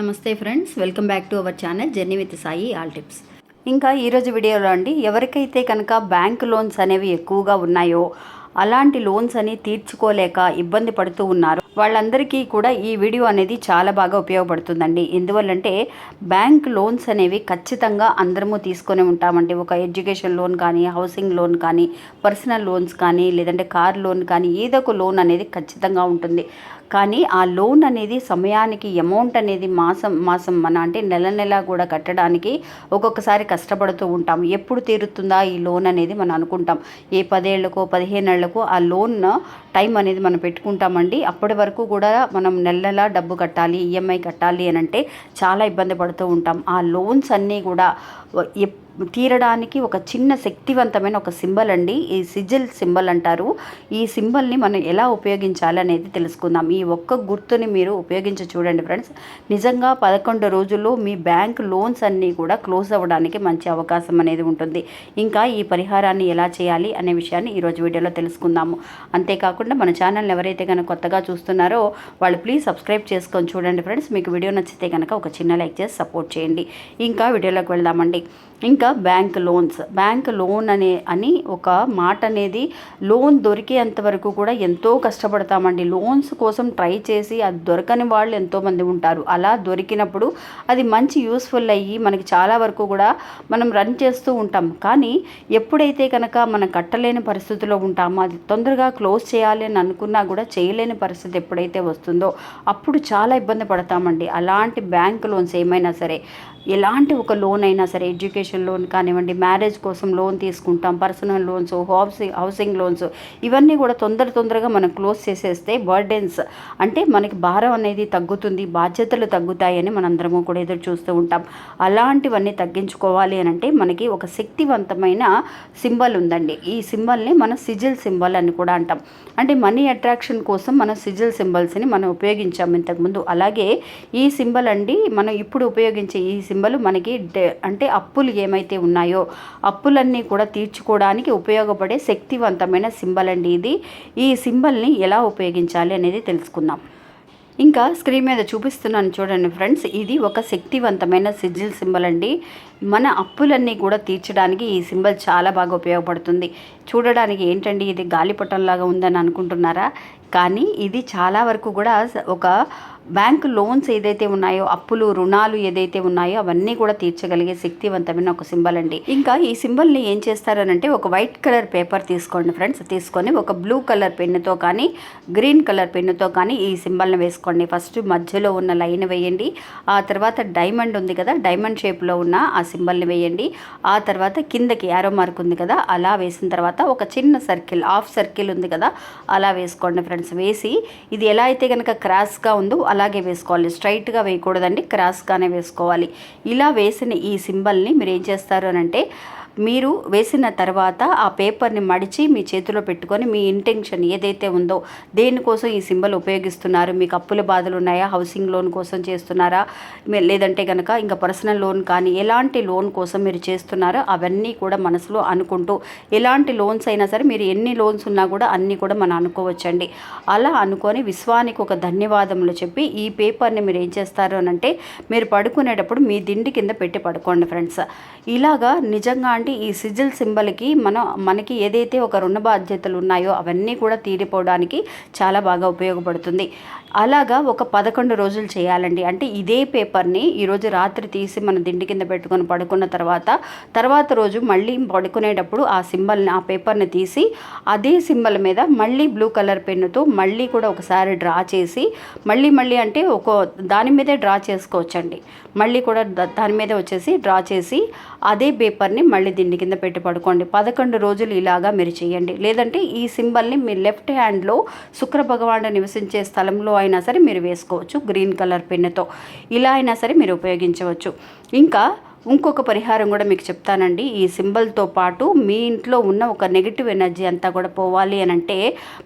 నమస్తే friends welcome back to our channel journey with Sai all tips. ఇంకా ఈరోజు వీడియోలో అండి ఎవరికైతే కనుక బ్యాంక్ లోన్స్ అనేవి ఎక్కువగా ఉన్నాయో అలాంటి లోన్స్ అని తీర్చుకోలేక ఇబ్బంది పడుతూ ఉన్నారు వాళ్ళందరికీ కూడా ఈ వీడియో అనేది చాలా బాగా ఉపయోగపడుతుందండి. ఎందువల్లంటే బ్యాంక్ లోన్స్ అనేవి ఖచ్చితంగా అందరము తీసుకొని ఉంటామండి. ఒక ఎడ్యుకేషన్ లోన్ కానీ హౌసింగ్ లోన్ కానీ పర్సనల్ లోన్స్ కానీ లేదంటే కార్ లోన్ కానీ ఏదో ఒక లోన్ అనేది ఖచ్చితంగా ఉంటుంది. కానీ ఆ లోన్ అనేది సమయానికి అమౌంట్ అనేది మాసం మాసం మన అంటే నెల నెల కూడా కట్టడానికి ఒక్కొక్కసారి కష్టపడుతూ ఉంటాం. ఎప్పుడు తీరుతుందా ఈ లోన్ అనేది మనం అనుకుంటాం. ఏ పదేళ్ళకో పదిహేనేళ్ళకో ఆ లోన్ టైం అనేది మనం పెట్టుకుంటామండి. అప్పటి వరకు కూడా మనం నెల నెల డబ్బు కట్టాలి ఈఎంఐ కట్టాలి అని అంటే చాలా ఇబ్బంది పడుతూ ఉంటాం. ఆ లోన్స్ అన్నీ కూడా తీరడానికి ఒక చిన్న శక్తివంతమైన ఒక సింబల్ అండి. ఈ సిజిల్ సింబల్ అంటారు. ఈ సింబల్ని మనం ఎలా ఉపయోగించాలి అనేది తెలుసుకుందాం. ఈ ఒక్క గుర్తుని మీరు ఉపయోగించి చూడండి ఫ్రెండ్స్. నిజంగా పదకొండు రోజుల్లో మీ బ్యాంక్ లోన్స్ అన్నీ కూడా క్లోజ్ అవ్వడానికి మంచి అవకాశం అనేది ఉంటుంది. ఇంకా ఈ పరిహారాన్ని ఎలా చేయాలి అనే విషయాన్ని ఈరోజు వీడియోలో తెలుసుకుందాము. అంతేకాకుండా మన ఛానల్ని ఎవరైతే కనుక కొత్తగా చూస్తున్నారో వాళ్ళు ప్లీజ్ సబ్స్క్రైబ్ చేసుకొని చూడండి ఫ్రెండ్స్. మీకు వీడియో నచ్చితే కనుక ఒక చిన్న లైక్ చేసి సపోర్ట్ చేయండి. ఇంకా వీడియోలోకి వెళ్దామండి. ఇంకా బ్యాంక్ లోన్స్. బ్యాంక్ లోన్ అనే అని ఒక మాట అనేది లోన్ దొరికేంత వరకు కూడా ఎంతో కష్టపడతామండి. లోన్స్ కోసం ట్రై చేసి అది దొరకని వాళ్ళు ఎంతోమంది ఉంటారు. అలా దొరికినప్పుడు అది మంచి యూస్ఫుల్ అయ్యి మనకి చాలా వరకు కూడా మనం రన్ చేస్తూ ఉంటాం. కానీ ఎప్పుడైతే కనుక మనం కట్టలేని పరిస్థితిలో ఉంటామో అది తొందరగా క్లోజ్ చేయాలి అని అనుకున్నా కూడా చేయలేని పరిస్థితి ఎప్పుడైతే వస్తుందో అప్పుడు చాలా ఇబ్బంది పడతామండి. అలాంటి బ్యాంక్ లోన్స్ ఏమైనా సరే ఎలాంటి ఒక లోన్ అయినా సరే ఎడ్యుకేషన్ లోన్ కానివ్వండి మ్యారేజ్ కోసం లోన్ తీసుకుంటాం personal loans housing housing loans ఇవన్నీ కూడా తొందర తొందరగా మనం క్లోజ్ చేసేస్తే బర్డెన్స్. అంటే మనకి భారం అనేది తగ్గుతుంది బాధ్యతలు తగ్గుతాయని మనందరము కూడా ఎదురు చూస్తూ ఉంటాం. అలాంటివన్నీ తగ్గించుకోవాలి అని అంటే మనకి ఒక శక్తివంతమైన సింబల్ ఉందండి. ఈ సింబల్ని మనం సిజిల్ సింబల్ అని కూడా అంటాం. అంటే మనీ అట్రాక్షన్ కోసం మనం సిజిల్ సింబల్స్ని మనం ఉపయోగించాం ఇంతకుముందు. అలాగే ఈ సింబల్ అండి మనం ఇప్పుడు ఉపయోగించే ఈ సింబల్ మనకి అంటే అప్పులు ఏమైతే ఉన్నాయో అప్పులన్నీ కూడా తీర్చుకోవడానికి ఉపయోగపడే శక్తివంతమైన సింబల్ అండి ఇది. ఈ సింబల్ని ఎలా ఉపయోగించాలి అనేది తెలుసుకుందాం. ఇంకా స్క్రీన్ మీద చూపిస్తున్నాను చూడండి ఫ్రెండ్స్ ఇది ఒక శక్తివంతమైన సిజిల్ సింబల్ అండి మన అప్పులన్నీ కూడా తీర్చడానికి ఈ సింబల్ చాలా బాగా ఉపయోగపడుతుంది. చూడడానికి ఏంటండి ఇది గాలిపటంలాగా ఉందని అనుకుంటున్నారా? కానీ ఇది చాలా వరకు కూడా ఒక బ్యాంక్ లోన్స్ ఏదైతే ఉన్నాయో అప్పులు రుణాలు ఏదైతే ఉన్నాయో అవన్నీ కూడా తీర్చగలిగే శక్తివంతమైన ఒక సింబల్ అండి. ఇంకా ఈ సింబల్ని ఏం చేస్తారనంటే ఒక వైట్ కలర్ పేపర్ తీసుకోండి ఫ్రెండ్స్. తీసుకొని ఒక బ్లూ కలర్ పెన్నుతో కానీ గ్రీన్ కలర్ పెన్నుతో కానీ ఈ సింబల్ని వేసుకోండి. ఫస్ట్ మధ్యలో ఉన్న లైన్ వేయండి. ఆ తర్వాత డైమండ్ ఉంది కదా డైమండ్ షేప్లో ఉన్న ఆ సింబల్ని వేయండి. ఆ తర్వాత కిందకి యారో మార్క్ ఉంది కదా అలా వేసిన తర్వాత ఒక చిన్న సర్కిల్ హాఫ్ సర్కిల్ ఉంది కదా అలా వేసుకోండి ఫ్రెండ్స్. వేసి ఇది ఎలా అయితే కనుక క్రాస్గా ఉందో అలా అలాగే వేసుకోవాలి. స్ట్రైట్గా వేయకూడదండి. క్రాస్గానే వేసుకోవాలి. ఇలా వేసిన ఈ సింబల్ని మీరు ఏం చేస్తారు అని అంటే మీరు వేసిన తర్వాత ఆ పేపర్ని మడిచి మీ చేతిలో పెట్టుకొని మీ ఇంటెన్షన్ ఏదైతే ఉందో దేనికోసం ఈ సింబల్ ఉపయోగిస్తున్నారు? మీకు అప్పుల బాధలు ఉన్నాయా? హౌసింగ్ లోన్ కోసం చేస్తున్నారా? లేదంటే కనుక ఇంకా పర్సనల్ లోన్ కానీ ఎలాంటి లోన్ కోసం మీరు చేస్తున్నారో అవన్నీ కూడా మనసులో అనుకుంటూ ఎలాంటి లోన్స్ అయినా సరే మీరు ఎన్ని లోన్స్ ఉన్నా కూడా అన్నీ కూడా మనం అనుకోవచ్చండి. అలా అనుకొని విశ్వానికి ఒక ధన్యవాదములు చెప్పి ఈ పేపర్ని మీరు ఏం చేస్తారు అని అంటే మీరు పడుకునేటప్పుడు మీ దిండి కింద పెట్టి పడుకోండి ఫ్రెండ్స్. ఇలాగా నిజంగా అలాంటి ఈ సిజిల్ సింబల్కి మనం మనకి ఏదైతే ఒక రుణ బాధ్యతలు ఉన్నాయో అవన్నీ కూడా తీరిపోవడానికి చాలా బాగా ఉపయోగపడుతుంది. అలాగా ఒక పదకొండు రోజులు చేయాలండి. అంటే ఇదే పేపర్ని ఈరోజు రాత్రి తీసి మన దిండి కింద పెట్టుకొని పడుకున్న తర్వాత తర్వాత రోజు మళ్ళీ పడుకునేటప్పుడు ఆ సింబల్ని ఆ పేపర్ని తీసి అదే సింబల్ మీద మళ్ళీ బ్లూ కలర్ పెన్నుతో మళ్ళీ కూడా ఒకసారి డ్రా చేసి మళ్ళీ మళ్ళీ అంటే ఒక దాని మీదే డ్రా చేసుకోవచ్చండి. మళ్ళీ కూడా దాని మీద వచ్చేసి డ్రా చేసి అదే పేపర్ని మళ్ళీ దిండి కింద పెట్టి పడుకోండి. పదకొండు రోజులు ఇలాగా మీరు చేయండి. లేదంటే ఈ సింబల్ని మీ లెఫ్ట్ హ్యాండ్లో శుక్ర భగవానుడు నివసించే స్థలంలో అయినా సరే మీరు వేసుకోవచ్చు గ్రీన్ కలర్ పెన్నుతో. ఇలా అయినా సరే మీరు ఉపయోగించవచ్చు. ఇంకా ఇంకొక పరిహారం కూడా మీకు చెప్తానండి. ఈ సింబల్తో పాటు మీ ఇంట్లో ఉన్న ఒక నెగిటివ్ ఎనర్జీ అంతా కూడా పోవాలి అని అంటే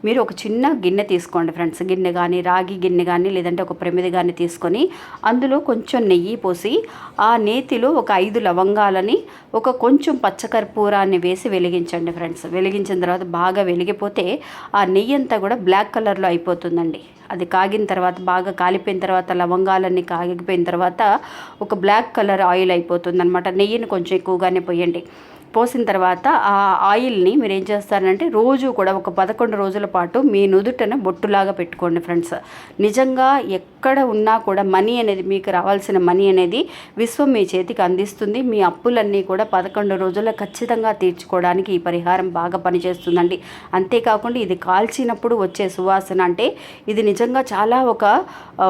మీరు ఒక చిన్న గిన్నె తీసుకోండి ఫ్రెండ్స్. గిన్నె కానీ రాగి గిన్నె కానీ లేదంటే ఒక ప్రమిది కానీ తీసుకొని అందులో కొంచెం నెయ్యి పోసి ఆ నేతిలో ఒక ఐదు లవంగాలని ఒక కొంచెం పచ్చకర్పూరాన్ని వేసి వెలిగించండి ఫ్రెండ్స్. వెలిగించిన తర్వాత బాగా వెలిగిపోతే ఆ నెయ్యి అంతా కూడా బ్లాక్ కలర్లో అయిపోతుందండి. అది కాగిన తర్వాత బాగా కాలిపోయిన తర్వాత లవంగాలన్నీ కాగిపోయిన తర్వాత ఒక బ్లాక్ కలర్ ఆయిల్ అయిపోతుంది అనమాట నెయ్యిని కొంచెం ఎక్కువగానే పోయండి. పోసిన తర్వాత ఆ ఆయిల్ని మీరు ఏం చేస్తారంటే రోజు కూడా ఒక పదకొండు రోజుల పాటు మీ నుదుటన బొట్టులాగా పెట్టుకోండి ఫ్రెండ్స్. నిజంగా ఎక్కడ ఉన్నా కూడా మనీ అనేది మీకు రావాల్సిన మనీ అనేది విశ్వం మీ చేతికి అందిస్తుంది. మీ అప్పులన్నీ కూడా పదకొండు రోజుల్లో ఖచ్చితంగా తీర్చుకోవడానికి ఈ పరిహారం బాగా పనిచేస్తుందండి. అంతేకాకుండా ఇది కాల్చినప్పుడు వచ్చే సువాసన అంటే ఇది నిజంగా చాలా ఒక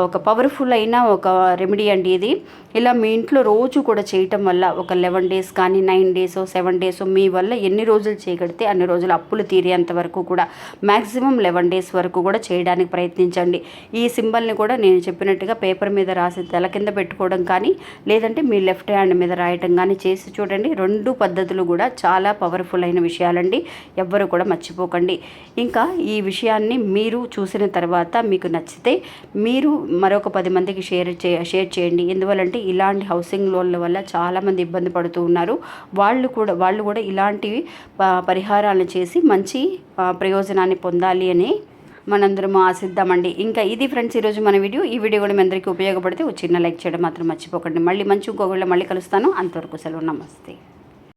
ఒక పవర్ఫుల్ అయిన ఒక రెమెడీ అండి ఇది. ఇలా మీ ఇంట్లో రోజు కూడా చేయటం వల్ల ఒక లెవెన్ డేస్ కానీ నైన్ డేస్ సెవెన్ డేస్ మీ వల్ల ఎన్ని రోజులు చేయగడితే అన్ని రోజులు అప్పులు తీరేంత వరకు కూడా మ్యాక్సిమం లెవెన్ డేస్ వరకు కూడా చేయడానికి ప్రయత్నించండి. ఈ సింబల్ని కూడా నేను చెప్పినట్టుగా పేపర్ మీద రాసి తల కింద పెట్టుకోవడం కానీ లేదంటే మీ లెఫ్ట్ హ్యాండ్ మీద రాయటం కానీ చేసి చూడండి. రెండు పద్ధతులు కూడా చాలా పవర్ఫుల్ అయిన విషయాలండి. ఎవ్వరు కూడా మర్చిపోకండి. ఇంకా ఈ విషయాన్ని మీరు చూసిన తర్వాత మీకు నచ్చితే మీరు మరొక పది మందికి షేర్ చే షేర్ చేయండి. ఎందువల్లంటే ఇలాంటి హౌసింగ్ లోన్ల వల్ల చాలామంది ఇబ్బంది పడుతూ ఉన్నారు. వాళ్ళు కూడా వాళ్ళు కూడా ఇలాంటి పరిహారాలను చేసి మంచి ప్రయోజనాన్ని పొందాలి అని మనందరము ఆశిద్దామండి. ఇంకా ఇది ఫ్రెండ్స్ ఈరోజు మన వీడియో. ఈ వీడియో కూడా మీ అందరికీ ఉపయోగపడితే ఒక చిన్న లైక్ చేయడం మాత్రం మర్చిపోకండి. మళ్ళీ మంచి ఇంకొకళ్ళు మళ్ళీ కలుస్తాను. అంతవరకు సెలవు. నమస్తే.